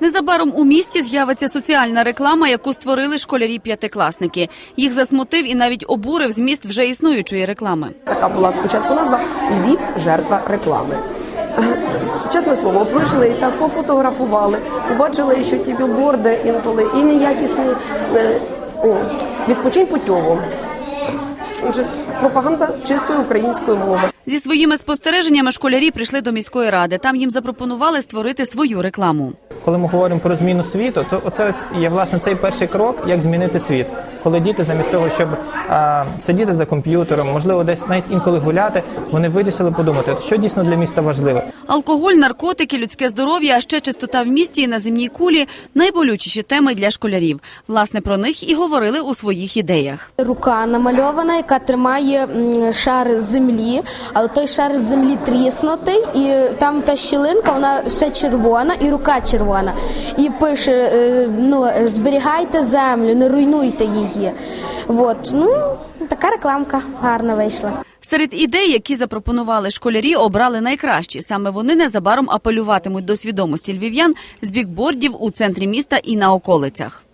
Незабаром у місті з'явиться соціальна реклама, яку створили школярі-п'ятикласники. Їх засмутив і навіть обурив зміст вже існуючої реклами. Така була спочатку назва Львів жертва реклами. Чесне слово, пройшлися, пофотографували, побачили, що ті білборди інколи і неякісні. е, о, Відпочинь путьово. Пропаганда чистої української мови. Зі своїми спостереженнями школярі прийшли до міської ради. Там їм запропонували створити свою рекламу. Коли ми говоримо про зміну світу, то оце є власне цей перший крок, як змінити світ. Коли діти замість того, щоб а, сидіти за комп'ютером, можливо, десь навіть інколи гуляти, вони вирішили подумати, що дійсно для міста важливе. Алкоголь, наркотики, людське здоров'я, а ще чистота в місті і на земній кулі найболючіші теми для школярів. Власне про них і говорили у своїх ідеях. Рука намальована, яка тримає шар землі, але той шар землі тріснутий, і там та щілинка, вона все червона, і рука червона. І пише: е, ну зберігайте землю, не руйнуйте її. От ну така рекламка гарна вийшла. Серед ідей, які запропонували школярі, обрали найкращі. Саме вони незабаром апелюватимуть до свідомості львів'ян з бікбордів у центрі міста і на околицях.